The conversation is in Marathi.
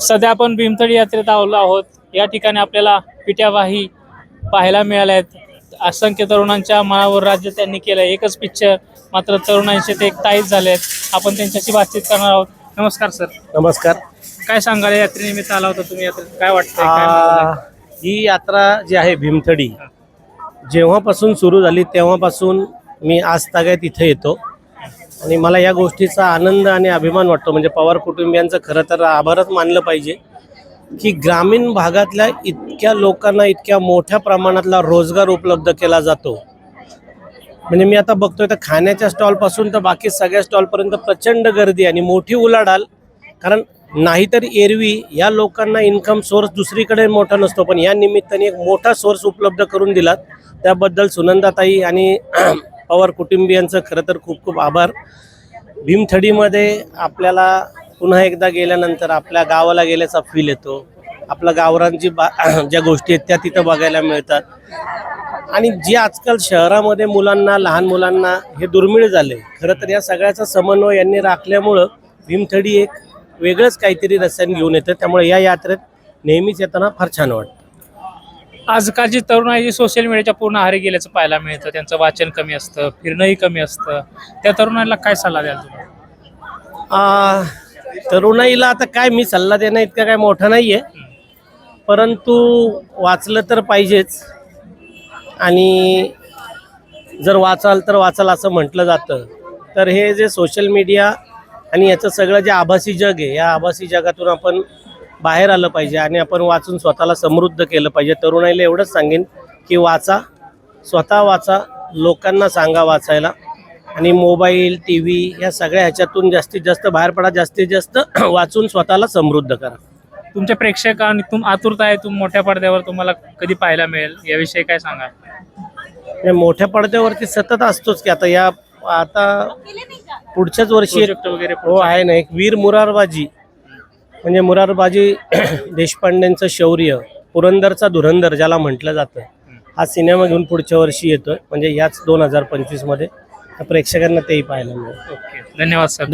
सध्या आपण भीमथडी यात्रेत आलो आहोत. या ठिकाणी आपल्याला पिट्यावाही पाहायला मिळाल्या आहेत असंख्य तरुणांच्या मनावर राज्य त्यांनी केलं एकच पिक्चर मात्र तरुणांचे ते एक ताईत झाले आहेत आपण त्यांच्याशी बातचीत करणार आहोत. नमस्कार सर नमस्कार. काय सांगाल? या यात्रेनिमित्त आला होता तुम्ही यात्रेत. काय आहे? ही यात्रा जी आहे भीमथडी जेव्हापासून सुरू झाली तेव्हापासून मी आज तागायत इथे येतो. आणि मला या गोष्टीचा आनंद आणि अभिमान वाटतो. म्हणजे पवार कुटुंबियांचं खरं तर आभारच मानलं पाहिजे की ग्रामीण भागातल्या इतक्या लोकांना इतक्या मोठ्या प्रमाणातला रोजगार उपलब्ध केला जातो. म्हणजे मी आता बघतोय तर खाण्याच्या स्टॉलपासून तर बाकी सगळ्या स्टॉलपर्यंत प्रचंड गर्दी आणि मोठी उलाढाल. कारण नाहीतर एरवी या लोकांना इन्कम सोर्स दुसरीकडे मोठा नसतो. पण या निमित्ताने एक मोठा सोर्स उपलब्ध करून दिलात. त्याबद्दल सुनंदाताई आणि पवार कुटुंबियांचं खरं तर खूप खूप आभार. भीमथडीमध्ये आपल्याला पुन्हा एकदा गेल्यानंतर आपल्या गावाला गेल्याचा फील येतो. आपल्या गावरांची बा ज्या गोष्टी आहेत त्या तिथं बघायला मिळतात. आणि जे आजकाल शहरामध्ये मुलांना लहान मुलांना हे दुर्मिळ झाले खरं तर या सगळ्याचा समन्वय यांनी राखल्यामुळं भीमथडी एक वेगळंच काहीतरी रस्त्याने घेऊन येतं. त्यामुळे या यात्रेत नेहमीच येताना फार छान वाटतं. आजकालची तरुण आहे जी सोशल मीडियाच्या पूर्ण आहारी गेल्याचं पाहायला मिळतं. त्यांचं वाचन कमी असतं फिरणंही कमी असतं. त्या तरुणाला काय सल्ला द्याल तुम्ही? तरुणाईला आता काय मी सल्ला देणं इतका काय मोठा नाही आहे परंतु वाचलं तर पाहिजेच. आणि जर वाचाल तर वाचाल असं म्हटलं जातं. तर हे जे सोशल मीडिया आणि याचं सगळं जे आभासी जग आहे या आभासी जगातून आपण बाहेर आलं पाहिजे आणि आपण वाचून स्वतःला समृद्ध केलं पाहिजे. तरुणाईला एवढंच सांगेन की वाचा स्वतः वाचा लोकांना सांगा वाचायला. आणि मोबाईल टी व्ही या सगळ्या ह्याच्यातून जास्तीत जास्त बाहेर पडा जास्तीत जास्त वाचून स्वतःला समृद्ध करा. तुमच्या प्रेक्षकांनी तुम आतुरता आहे तुम मोठ्या पडद्यावर तुम्हाला कधी पाहायला मिळेल? याविषयी काय सांगा मोठ्या पडद्यावरती सतत असतोच की आता या आता पुढच्याच वर्षी वगैरे हो आहे ना एक वीर मुरारबाजी. म्हणजे मुरारबाजी देशपांडेंचं शौर्य पुरंदरचा धुरंदर ज्याला म्हटलं जातं हा सिनेमा घेऊन पुढच्या वर्षी येतोय. म्हणजे याच दोन हजार पंचवीसमध्ये. प्रेक्षकांना तेही पाहायला मिळेल. ओके. धन्यवाद सर.